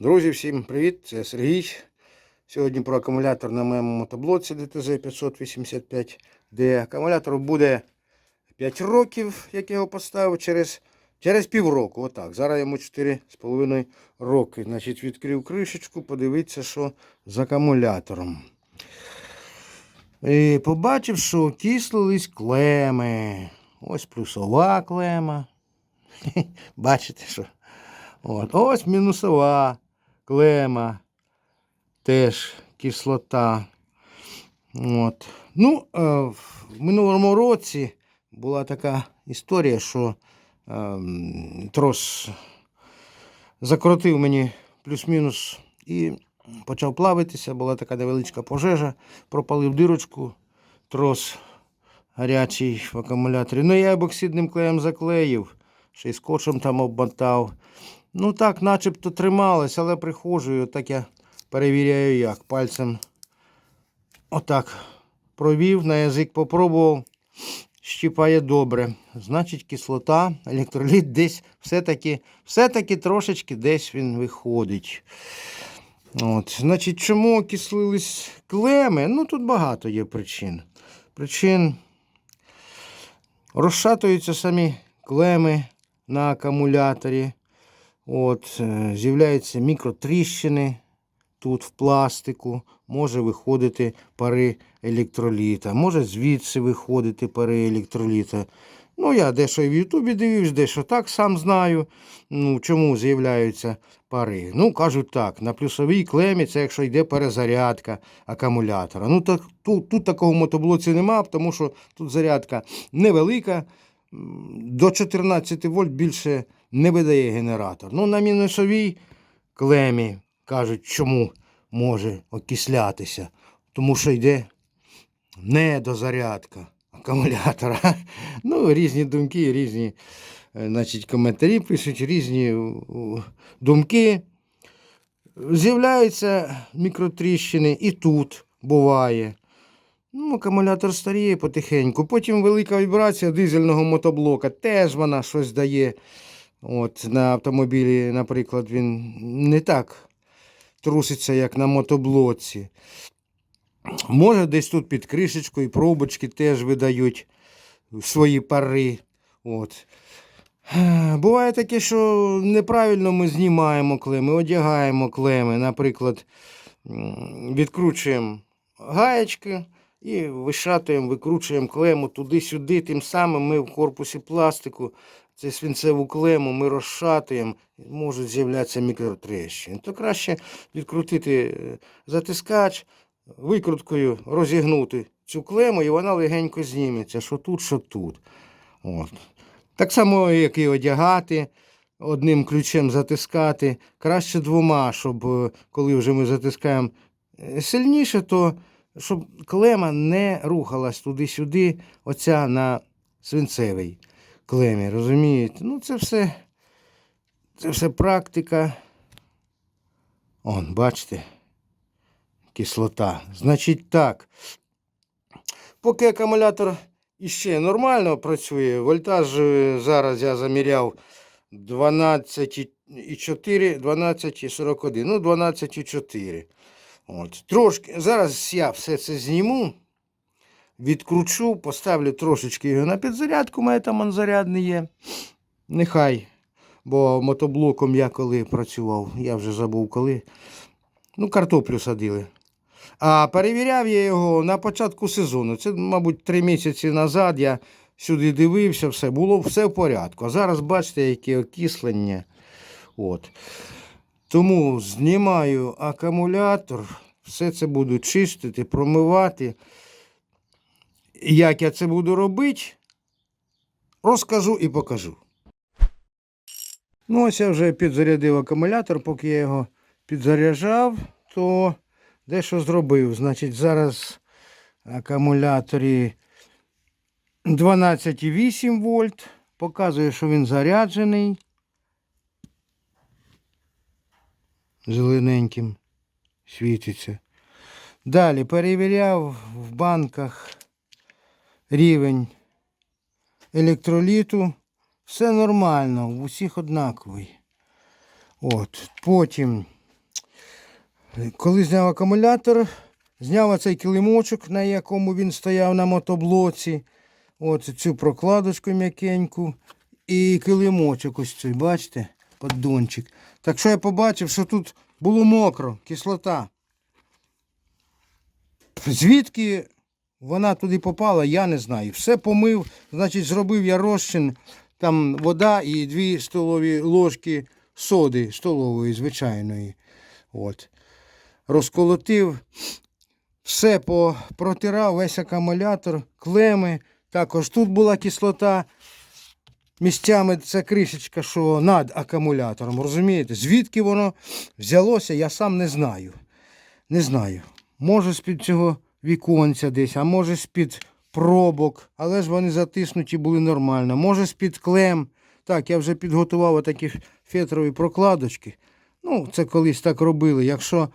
Друзі, всім привіт! Це Сергій. Сьогодні про акумулятор на моєму мотоблоці DTZ 585D. Акумулятор буде 5 років, як я його поставив, через, через півроку. Отак. Зараз йому 4,5 роки. Значить, відкрив кришечку, подивитися, що з акумулятором. І побачив, що кислились клеми. Ось плюсова клема. Бачите, що? От. Ось мінусова клема. Теж кислота. От. Ну, е, в минулому році була така історія, що е, трос закрутив мені плюс-мінус і почав плавитися. Була така невеличка пожежа, пропалив дирочку, трос гарячий в акумуляторі. Ну, я ебоксидним клеєм заклеїв, ще й скотчем там обмотав. Ну так, начебто трималось, але приходжу, і отак я перевіряю як. Пальцем отак провів, на язик попробував. Щіпає добре. Значить, кислота, електроліт десь все-таки все-таки трошечки десь він виходить. От. Значить, чому окислились клеми? Ну, тут багато є причин. Причин розшатуються самі клеми на акумуляторі. От, е, з'являються мікротріщини тут в пластику, може виходити пари електроліта, може звідси виходити пари електроліта. Ну, я дещо і в Ютубі дивився, дещо так сам знаю. Ну, чому з'являються пари. Ну, кажуть так, на плюсовій клемі це якщо йде перезарядка акумулятора. Ну, так, тут, тут такого мотоблоці нема, тому що тут зарядка невелика. До 14 вольт більше не видає генератор. Ну, на мінусовій клемі кажуть, чому може окислятися. Тому що йде недозарядка акумулятора. Ну, різні думки, різні е, значить, коментарі пишуть, різні у, думки. З'являються мікротріщини і тут буває. Ну, акумулятор старіє потихеньку. Потім велика вібрація дизельного мотоблока. Теж вона щось дає. От, на автомобілі, наприклад, він не так труситься, як на мотоблоці. Може, десь тут під кришечкою пробочки теж видають свої пари. От. Буває таке, що неправильно ми знімаємо клеми, одягаємо клеми. Наприклад, відкручуємо гаєчки і вишатуємо, викручуємо клему туди-сюди. Тим самим ми в корпусі пластику це свинцеву клему ми розшатуємо, можуть з'являтися мікротрещини. То краще відкрутити е, затискач, викруткою розігнути цю клему, і вона легенько зніметься, що тут, що тут. От. Так само, як і одягати, одним ключем затискати. Краще двома, щоб е, коли вже ми затискаємо е, сильніше, то щоб клема не рухалась туди-сюди, оця на свинцевій клемі. Розумієте? Ну, це все, це все практика. Он, бачите, кислота. Значить так. Поки акумулятор іще нормально працює, вольтаж е, зараз я заміряв 12,4, 12,41, ну 12,4. От. Трошки, зараз я все це зніму, відкручу, поставлю трошечки його на підзарядку, у мене там он зарядний є. Нехай. Бо мотоблоком я коли працював, я вже забув коли. Ну, картоплю садили. А перевіряв я його на початку сезону. Це, мабуть, три місяці назад я сюди дивився, все було все в порядку. А зараз бачите, яке окислення. От. Тому знімаю акумулятор, все це буду чистити, промивати. Як я це буду робити, розкажу і покажу. Ну, ось я вже підзарядив акумулятор, поки я його підзаряджав, то дещо зробив. Значить, зараз акумуляторі 12,8 вольт. Показує, що він заряджений. Зелененьким світиться. Далі перевіряв в банках рівень електроліту. Все нормально, в усіх однаковий. От. Потім Коли зняв акумулятор, зняв оцей килимочок, на якому він стояв на мотоблоці. От цю прокладочку м'якеньку. І килимочок ось цей, бачите, поддончик. Так що я побачив, що тут було мокро, кислота. Звідки вона туди попала, я не знаю. Все помив, значить, зробив я розчин, там вода і дві столові ложки соди столової, звичайної. От. Розколотив, все по- протирав, весь акумулятор, клеми. Також тут була кислота. Місцями ця кришечка, що над акумулятором, розумієте? Звідки воно взялося, я сам не знаю. Не знаю. Може з-під цього віконця десь, а може з-під пробок, але ж вони затиснуті були нормально. Може з-під клем. Так, я вже підготував отакі фетрові прокладочки. Ну, це колись так робили. Якщо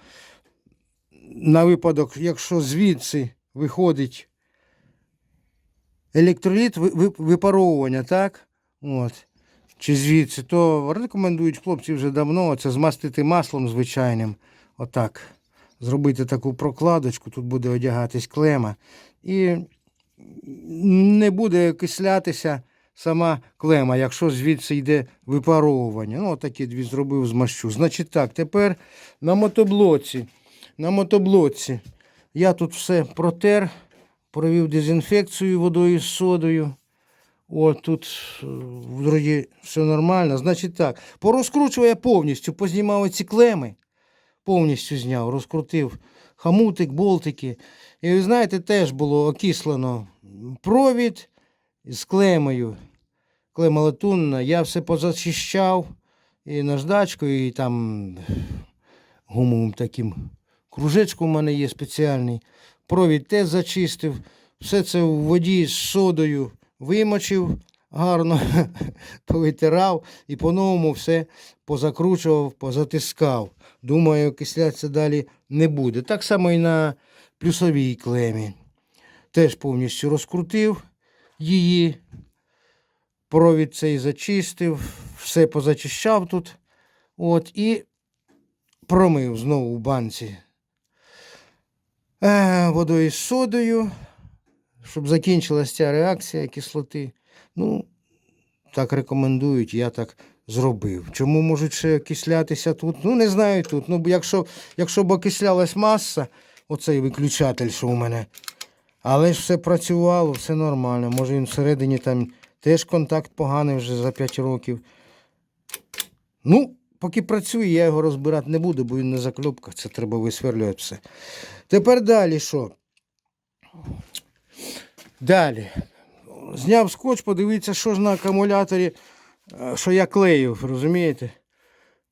на випадок, якщо звідси виходить електроліт ви- ви- випаровування, так? От. Чи звідси, то рекомендують хлопці вже давно це змастити маслом звичайним. Отак. Зробити таку прокладочку, тут буде одягатись клема. І не буде окислятися сама клема, якщо звідси йде випаровування. Ну, отакі дві зробив змащу. Значить так, тепер на мотоблоці. На мотоблоці я тут все протер, провів дезінфекцію водою з содою. От тут е, вроді все нормально. Значить так, порозкручував я повністю, познімав ці клеми, повністю зняв, розкрутив хамутик, болтики. І ви знаєте, теж було окислено провід з клемою. Клема латунна. Я все позачищав і наждачкою, і там гумовим таким кружечком у мене є спеціальний. Провід теж зачистив. Все це в воді з содою вимочив гарно, повитирав і по-новому все позакручував, позатискав. Думаю, окислятися далі не буде. Так само і на плюсовій клемі. Теж повністю розкрутив її. Провід цей зачистив, все позачищав тут. От, і промив знову в банці е, водою з содою, щоб закінчилася ця реакція кислоти. Ну, так рекомендують, я так зробив. Чому можуть ще окислятися тут? Ну, не знаю тут. Ну, якщо, якщо б окислялась маса, оцей виключатель, що у мене. Але ж все працювало, все нормально. Може він всередині там теж контакт поганий вже за 5 років. Ну, поки працює, я його розбирати не буду, бо він на закльопках, це треба висверлювати все. Тепер далі що? Далі. Зняв скотч, подивитися, що ж на акумуляторі, е, що я клеїв, розумієте?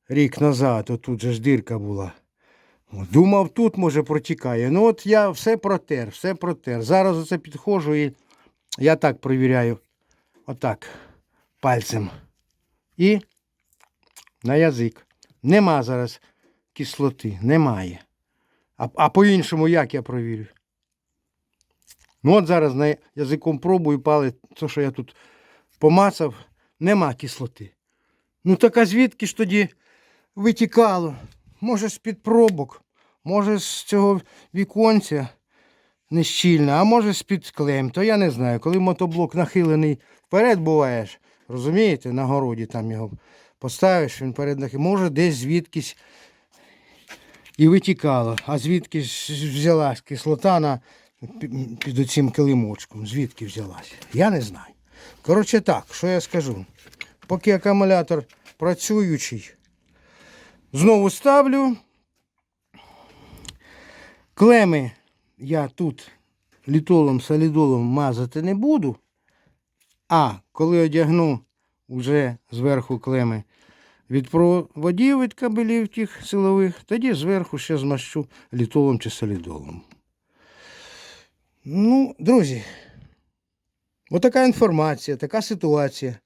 Рік назад, отут же ж дирка була. Думав, тут може протікає. Ну от я все протер, все протер. Зараз оце підходжу і я так провіряю. Отак. Пальцем. І на язик. Нема зараз кислоти. Немає. А, а по-іншому як я провірю? Ну от зараз на язиком пробую палець, то, що я тут помацав, нема кислоти. Ну так а звідки ж тоді витікало? Може з-під пробок, може з цього віконця нещільно, а може з-під клем. То я не знаю. Коли мотоблок нахилений вперед буваєш, розумієте, на городі там його поставиш, він вперед нахилений. Може десь звідкись і витікало. А звідки ж взялась кислота на, під оцим килимочком? Звідки взялась? Я не знаю. Коротше так, що я скажу. Поки акумулятор працюючий, знову ставлю. Клеми я тут літолом, солідолом мазати не буду. А коли одягну вже зверху клеми від проводів від кабелів тих силових, тоді зверху ще змащу літолом чи солідолом. Ну, друзі, отака інформація, така ситуація.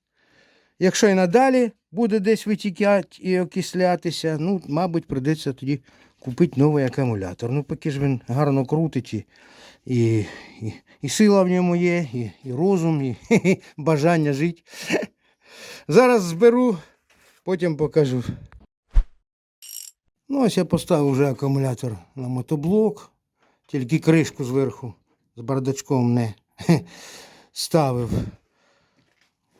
Якщо і надалі буде десь витікати і окислятися, ну, мабуть, прийдеться тоді купити новий акумулятор. Ну, поки ж він гарно крутить і, і, і, і сила в ньому є, і, і розум, і, бажання жити. Зараз зберу, потім покажу. Ну, ось я поставив вже акумулятор на мотоблок, тільки кришку зверху з бардачком не ставив.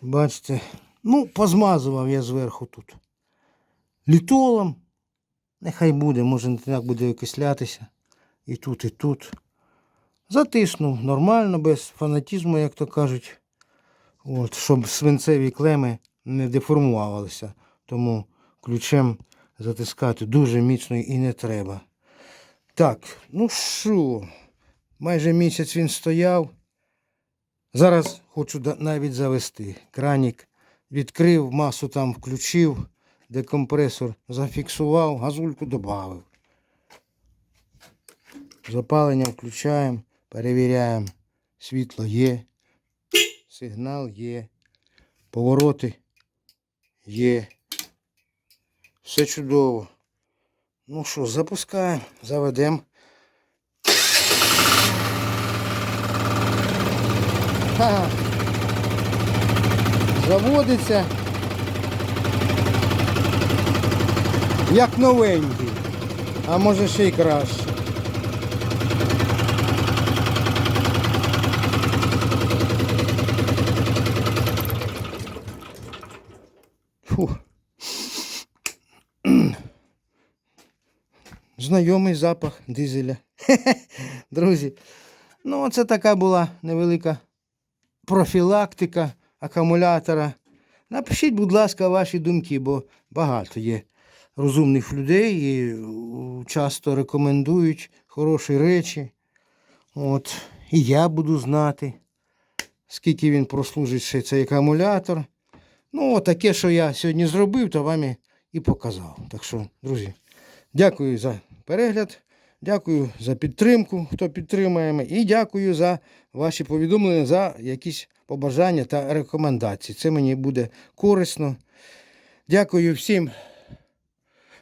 Бачите, ну, позмазував я зверху тут. Літолом. Нехай буде, може не так буде окислятися. І тут, і тут. Затиснув нормально, без фанатізму, як то кажуть. От, щоб свинцеві клеми не деформувалися. Тому ключем затискати дуже міцно і не треба. Так, ну що, майже місяць він стояв. Зараз хочу навіть завести. Кранік відкрив, масу там включив, декомпресор зафіксував, газульку додав. Запалення включаємо, перевіряємо. Світло є, сигнал є, повороти є. Все чудово. Ну що, запускаємо, заведемо. Ха. Заводиться. Як новенький. А може ще й краще. Фу. Знайомий запах дизеля. Друзі, ну це така була невелика профілактика акумулятора. Напишіть, будь ласка, ваші думки, бо багато є розумних людей і часто рекомендують хороші речі. От. І я буду знати, скільки він прослужить ще цей акумулятор. Ну, таке, що я сьогодні зробив, то вам і показав. Так що, друзі, дякую за перегляд, дякую за підтримку, хто підтримує, мене, і дякую за ваші повідомлення, за якісь побажання та рекомендації. Це мені буде корисно. Дякую всім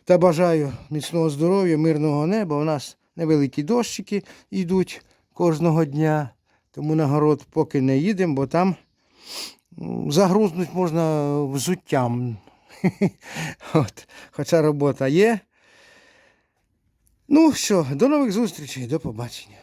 та бажаю міцного здоров'я, мирного неба. У нас невеликі дощики йдуть кожного дня. Тому на город поки не їдемо, бо там м, загрузнуть можна взуттям. От. Хоча робота є. Ну що, до нових зустрічей, до побачення.